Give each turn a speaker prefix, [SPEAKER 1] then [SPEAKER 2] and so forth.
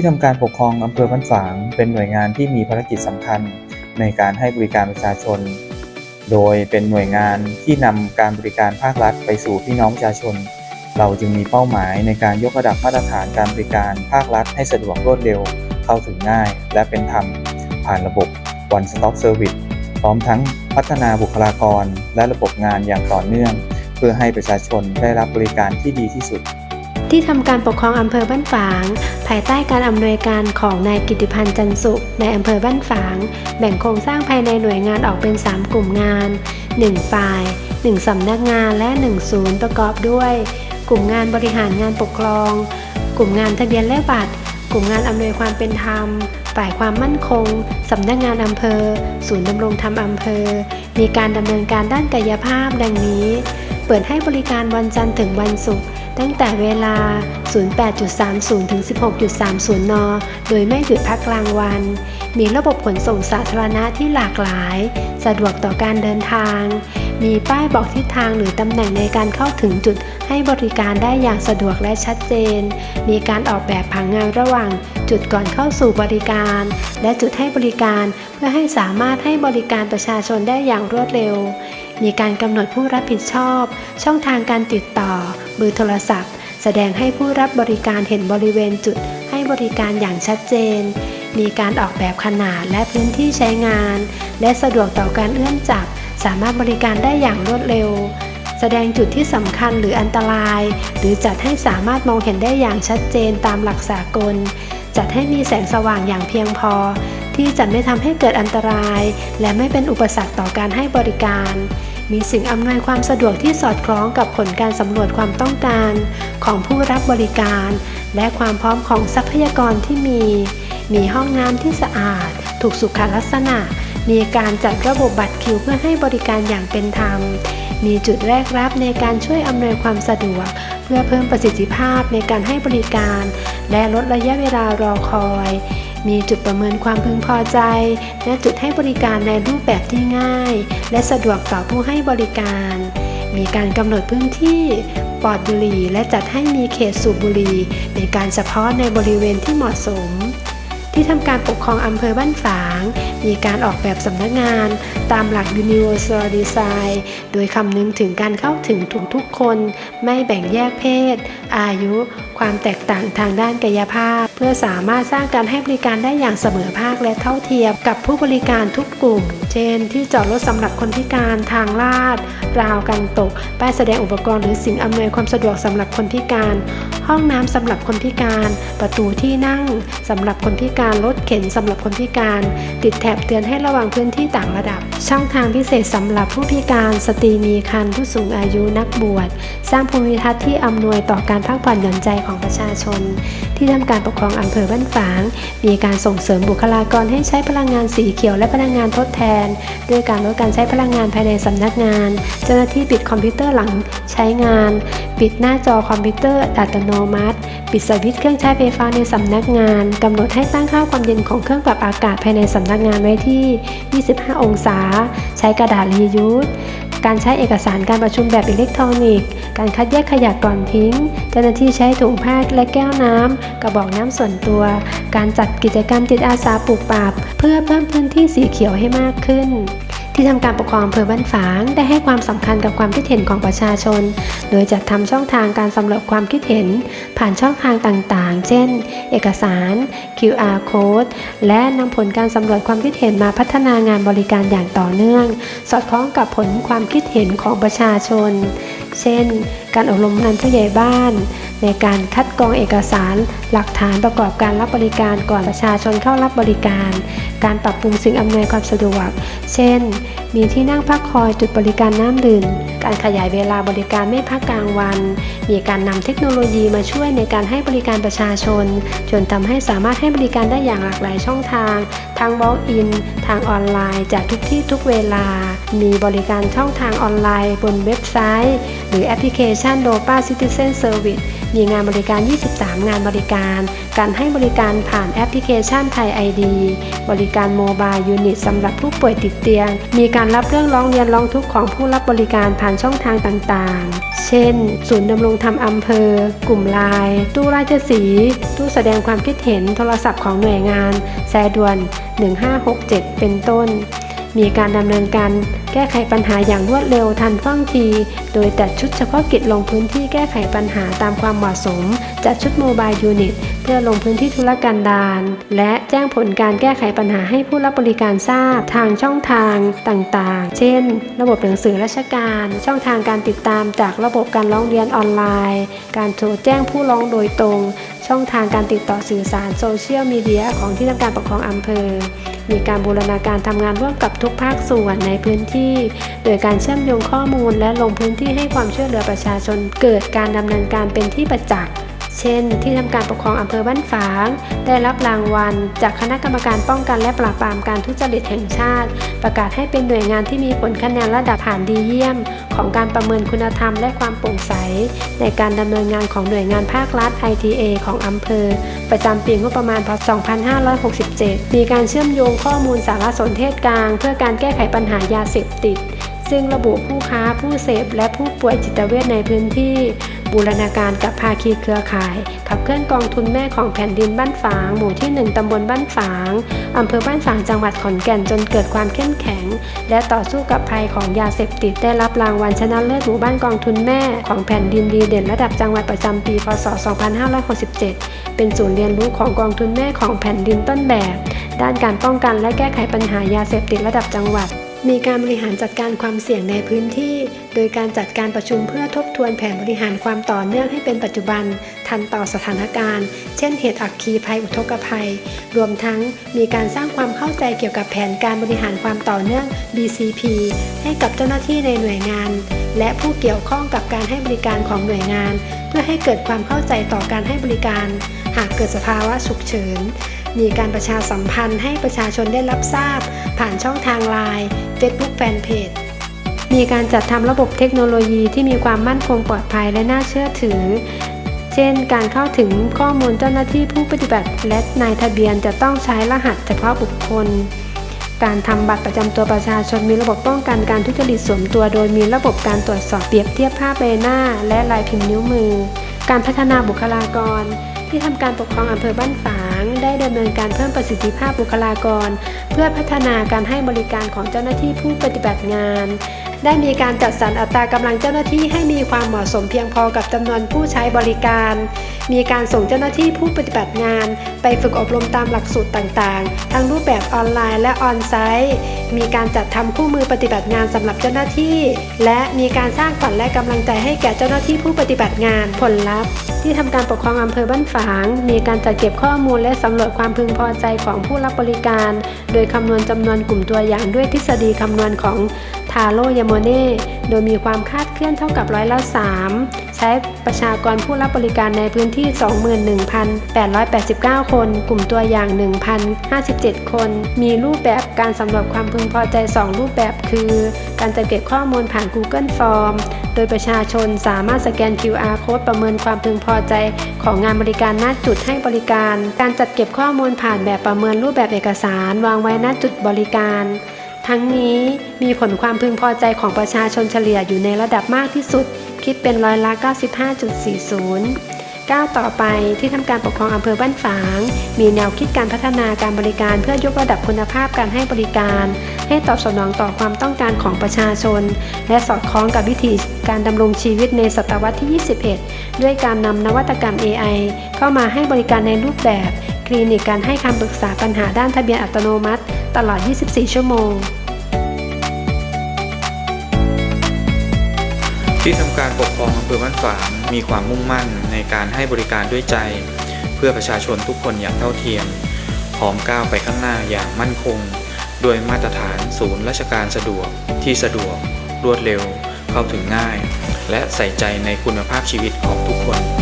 [SPEAKER 1] ที่ทำการปกครองอำเภอบ้านฝาง เป็นหน่วยงานที่มีภารกิจสำคัญในการให้บริการประชาชน โดยเป็นหน่วยงานที่นำการบริการภาครัฐไปสู่พี่น้องประชาชน เราจึงมีเป้าหมายในการยกระดับมาตรฐานการบริการภาครัฐให้สะดวกรวดเร็ว เข้าถึงง่าย และเป็นธรรม ผ่านระบบ One Stop Service พร้อมทั้งพัฒนาบุคลากรและระบบงานอย่างต่อเนื่อง เพื่อให้ประชาชนได้รับบริการที่ดีที่สุด
[SPEAKER 2] ที่ทำการปกครองอำเภอบ้านฝาง ภายใต้การอำนวยการของนายกิติพันธ์จันสุขในอำเภอบ้านฝาง แบ่งโครงสร้างภายในหน่วยงานออกเป็น 3 กลุ่มงาน 1 ฝ่าย 1 สำนักงานและ 1 ศูนย์ประกอบด้วย กลุ่มงานบริหารงานปกครอง กลุ่มงานทะเบียนและบัตร กลุ่มงานอำนวยความเป็นธรรม ฝ่ายความมั่นคง สำนักงานอำเภอ ศูนย์ดำรงธรรมอำเภอ มีการดำเนินการด้านกายภาพดังนี้ เปิดให้บริการวันจันทร์ถึงวันศุกร์ ตั้งแต่เวลา 08.30 ถึง 16.30 น โดยไม่หยุดพักกลางวัน มีระบบขนส่งสาธารณะที่หลากหลาย สะดวกต่อการเดินทาง มีป้ายบอกทิศทางหรือตำแหน่งในการเข้าถึงจุดให้บริการได้อย่างสะดวกและชัดเจน มีการออกแบบผังงานระหว่าง จุดก่อนเข้าสู่บริการ และจุดให้บริการเพื่อให้สามารถให้บริการประชาชนได้อย่างรวดเร็ว มีการกำหนดผู้รับผิดชอบ ช่องทางการติดต่อ เบอร์โทรศัพท์ แสดงให้ผู้รับบริการเห็นบริเวณจุดให้บริการอย่างชัดเจน มีการออกแบบขนาดและพื้นที่ใช้งาน และสะดวกต่อการเอื้อมจับ สามารถบริการได้อย่างรวดเร็ว แสดงจุดที่สำคัญหรืออันตราย หรือจัดให้สามารถมองเห็นได้อย่างชัดเจนตามหลักสากล จัดให้มีแสงสว่างอย่างเพียงพอ ที่จะไม่ทำให้เกิดอันตราย และไม่เป็นอุปสรรคต่อการให้บริการ มีสิ่งอำนวยความสะดวกที่สอดคล้องกับผลการสำรวจความต้องการของผู้รับบริการ และความพร้อมของทรัพยากรที่มี มีห้องน้ำที่สะอาด ถูกสุขลักษณะ มีการจัดระบบบัตรคิวเพื่อให้บริการอย่างเป็นธรรม มีจุดแรกรับในการช่วยอำนวยความสะดวก เพื่อเพิ่มประสิทธิภาพในการให้บริการ และลดระยะเวลารอคอย มีจุดประเมินความพึงพอใจ และจุดให้บริการในรูปแบบที่ง่าย และสะดวกต่อผู้ให้บริการ มีการกำหนดพื้นที่ปลอดบุหรี่และจัดให้มีเขตสูบบุหรี่ในการเฉพาะในบริเวณที่เหมาะสม ที่ทำการปกครองอำเภอบ้านฝาง มีการออกแบบสำนักงาน ตามหลัก Universal Design โดยคำนึงถึงการเข้าถึงทุกทุกคน ไม่แบ่งแยกเพศ อายุ ความแตกต่างทางด้านกายภาพ เพื่อสามารถสร้างการให้บริการได้อย่างเสมอภาคและเท่าเทียมกับผู้บริการทุกกลุ่ม เช่น ที่จอดรถสำหรับคนพิการทางลาด ราวกันตก ป้ายแสดงอุปกรณ์หรือสิ่งอำนวยความสะดวกสำหรับคนพิการ ห้องน้ำสำหรับคนพิการ ประตูที่นั่งสำหรับคนพิการ รถเข็นสำหรับคนพิการ ติดแถบเตือนให้ระวังพื้นที่ต่างระดับช่องทางพิเศษสำหรับผู้พิการสตรีมีครรภ์ผู้สูงอายุนักบวช สร้างภูมิทัศน์ที่อำนวยต่อการพักผ่อนหย่อนใจของประชาชน ที่ทำการปกครองอำเภอบ้านฝาง มีการส่งเสริมบุคลากรให้ใช้พลังงานสีเขียวและพลังงานทดแทน ด้วยการลดการใช้พลังงานภายในสำนักงาน เจ้าหน้าที่ปิดคอมพิวเตอร์หลังใช้งาน ปิดหน้าจอคอมพิวเตอร์อัตโนมัติ ปิดสวิตช์เครื่องใช้ไฟฟ้าในสำนักงานกำหนดให้ตั้งค่าความเย็นของเครื่องปรับอากาศภายในสำนักงานไว้ที่ 25 องศาใช้กระดาษรียูสการใช้เอกสารการประชุมแบบอิเล็กทรอนิกส์ การคัดแยกขยะก่อนทิ้ง เจ้าหน้าที่ใช้ถุงผ้าและแก้วน้ำ กระบอกน้ำส่วนตัว การจัดกิจกรรมจิตอาสาปลูกป่าเพื่อเพิ่มพื้นที่สีเขียวให้มากขึ้น ที่ทำการปกครองอำเภอบ้านฝาง ได้ให้ความสำคัญกับความคิดเห็นของประชาชน โดยจัดทำช่องทางการสำรวจความคิดเห็น ผ่านช่องทางต่างๆ เช่น เอกสาร QR code และนำผลการสำรวจความคิดเห็นมาพัฒนางานบริการอย่างต่อเนื่อง สอดคล้องกับผลความคิดเห็นของประชาชน เช่น การอบรมงานผู้ใหญ่บ้าน ในการคัดกรองเอกสาร หลักฐานประกอบการรับบริการก่อนประชาชนเข้ารับบริการ การปรับปรุงสิ่งอำนวยความสะดวก เช่น มีที่นั่งพักคอยจุดบริการน้ำดื่ม การขยายเวลาบริการไม่พักกลางวัน มีการนำเทคโนโลยีมาช่วยในการให้บริการประชาชน จนทำให้สามารถให้บริการได้อย่างหลากหลายช่องทาง ทั้ง Walk-in ทางออนไลน์จากทุกที่ทุกเวลา มีบริการช่องทางออนไลน์ บนเว็บไซต์หรือแอปพลิเคชัน d o p a Citizen Service มีงานบริการ 23 งานบริการ การให้บริการผ่านแอปพลิเคชันไทย ID บริการโมบายยูนิตสำหรับผู้ป่วยติดเตียง มีการรับเรื่องร้องเรียนร้องทุกข์ของผู้รับบริการผ่านช่องทางต่างๆ เช่น ศูนย์ดำรงธรรมอำเภอ กลุ่มไลน์ตู้ราชสี ตู้แสดงความคิดเห็นโทรศัพท์ของหน่วยงาน แสด่วน 1567 เป็นต้น มีการดำเนินการ ก้ไขปัญหาอย่างรวดเร็วทันท่วงที โดยจัดชุดเฉพาะกิจลงพื้นที่แก้ไขปัญหาตามความเหมาะสม จัดชุดโมบายยูนิตเพื่อลงพื้นที่ธุรกันดารและแจ้งผลการแก้ไขปัญหาให้ผู้รับบริการทราบทางช่องทางต่างๆ เช่น ระบบหนังสือราชการ ช่องทางการติดตามจากระบบการร้องเรียนออนไลน์ การโทรแจ้งผู้ร้องโดยตรง ช่องทางการติดต่อสื่อสารโซเชียลมีเดียของที่ทำการปกครองอำเภอ มีการบูรณาการทำงานร่วมกับทุกภาคส่วนในพื้นที่ โดยการเชื่อมโยงข้อมูลและลงพื้นที่ให้ความช่วยเหลือประชาชน เกิดการดำเนินการเป็นที่ประจักษ์ เช่น ที่ทำการปกครองอำเภอบ้านฝาง ได้รับรางวัล จากคณะกรรมการป้องกันและปราบปรามการทุจริตแห่งชาติ ประกาศให้เป็นหน่วยงานที่มีผลคะแนนระดับผ่านดีเยี่ยม ของการประเมินคุณธรรมและความโปร่งใส ในการดำเนินงานของหน่วยงานภาครัฐ ITA ของอำเภอ ประจำปีงบประมาณพศ2567 มีการเชื่อมโยงข้อมูลสารสนเทศกลาง เพื่อการแก้ไขปัญหายาเสพติดซึ่งระบุผู้ค้าผู้เสพและผู้ป่วยจิตเวชในพื้นที่ บูรณาการกับภาคีเครือข่าย ขับเคลื่อนกองทุนแม่ของแผ่นดินบ้านฝาง หมู่ที่ 1 ตำบลบ้านฝางอำเภอบ้านฝางจังหวัดขอนแก่นจนเกิดความเข้มแข็ง และต่อสู้กับภัยของยาเสพติดได้รับรางวัลชนะเลิศหมู่บ้านกองทุนแม่ของแผ่นดินดีเด่นระดับจังหวัดประจำปี พศ 2567 เป็นศูนย์เรียนรู้ของกองทุนแม่ของแผ่นดินต้นแบบ ด้านการป้องกันและแก้ไขปัญหายาเสพติดระดับจังหวัด มีการบริหารจัดการความเสี่ยงในพื้นที่ โดยการจัดการประชุมเพื่อทบทวนแผนบริหารความต่อเนื่องให้เป็นปัจจุบัน ทันต่อสถานการณ์ เช่นเหตุอัคคีภัยอุทกภัย รวมทั้งมีการสร้างความเข้าใจเกี่ยวกับแผนการบริหารความต่อเนื่อง BCP ให้กับเจ้าหน้าที่ในหน่วยงาน และผู้เกี่ยวข้องกับการให้บริการของหน่วยงาน เพื่อให้เกิดความเข้าใจต่อการให้บริการ หากเกิดสภาวะฉุกเฉิน มีการประชาสัมพันธ์ให้ประชาชนได้รับทราบ ผ่านช่องทางไลน์ Facebook Fanpage มีการจัดทำระบบเทคโนโลยีที่มีความมั่นคงปลอดภัยและน่าเชื่อถือ เช่น การเข้าถึงข้อมูลเจ้าหน้าที่ผู้ปฏิบัติและนายทะเบียนจะต้องใช้รหัสเฉพาะบุคคล การทำบัตรประจำตัวประชาชนมีระบบป้องกันการทุจริตสวมตัว โดยมีระบบการตรวจสอบเปรียบเทียบภาพใบหน้า และลายพิมพ์นิ้วมือ การพัฒนาบุคลากร ที่ทำการปกครองอำเภอบ้านฝาง ได้ดำเนินการเพิ่มประสิทธิภาพบุคลากร เพื่อพัฒนาการให้บริการของเจ้าหน้าที่ผู้ปฏิบัติงาน ได้มีการจัดสรรอัตรากำลังเจ้าหน้าที่ให้มีความเหมาะสมเพียงพอกับจำนวนผู้ใช้บริการ มีการส่งเจ้าหน้าที่ผู้ปฏิบัติงาน ไปฝึกอบรมตามหลักสูตรต่างๆ ทั้งรูปแบบออนไลน์และออนไซต์ มีการจัดทำคู่มือปฏิบัติงานสำหรับเจ้าหน้าที่ และมีการสร้างขวัญและกำลังใจให้แก่เจ้าหน้าที่ผู้ปฏิบัติงานผลลัพธ์ที่ทำการปกครองอำเภอบ้านฝาง มีการจัดเก็บข้อมูลและสำรวจความพึงพอใจของผู้รับบริการ โดยคำนวณจำนวนกลุ่มตัวอย่างด้วยทฤษฎีคำนวณของาโรยาโมเน่ โดยมีความคาดเคลื่อนเท่ากับร้อยละ 3 ใช้ประชากรผู้รับบริการในพื้นที่ 21,889 คน กลุ่มตัวอย่าง 1,057 คน มีรูปแบบการสำรวจความพึงพอใจ 2 รูปแบบคือ การจัดเก็บข้อมูลผ่าน Google Form โดยประชาชนสามารถสแกน QR Code ประเมินความพึงพอใจของงานบริการหน้าจุดให้บริการ การจัดเก็บข้อมูลผ่านแบบประเมินรูปแบบเอกสาร วางไว้หน้าจุดบริการ ทั้งนี้มีผลความพึงพอใจของประชาชนเฉลี่ยอยู่ในระดับมากที่สุด คิดเป็นร้อยละ 95.40 ก้าวต่อไปที่ทำการปกครองอำเภอบ้านฝาง มีแนวคิดการพัฒนาการบริการเพื่อยกระดับคุณภาพการให้บริการ ให้ตอบสนองต่อความต้องการของประชาชน และสอดคล้องกับวิถีการดำรงชีวิตในศตวรรษที่ 21 ด้วยการนำนวัตกรรม AI เข้ามาให้บริการในรูปแบบ คลินิกการให้คำปรึกษาปัญหาด้านทะเบียนอัตโนมัติ ตลอด 24 ชั่วโมง
[SPEAKER 1] ที่ทำการปกครองอำเภอบ้านฝางมีความมุ่งมั่นในการให้บริการด้วยใจ เพื่อประชาชนทุกคนอย่างเท่าเทียมพร้อมก้าวไปข้างหน้าอย่างมั่นคง โดยมาตรฐานศูนย์ราชการสะดวก ที่สะดวก รวดเร็ว เข้าถึงง่าย และใส่ใจในคุณภาพชีวิตของทุกคน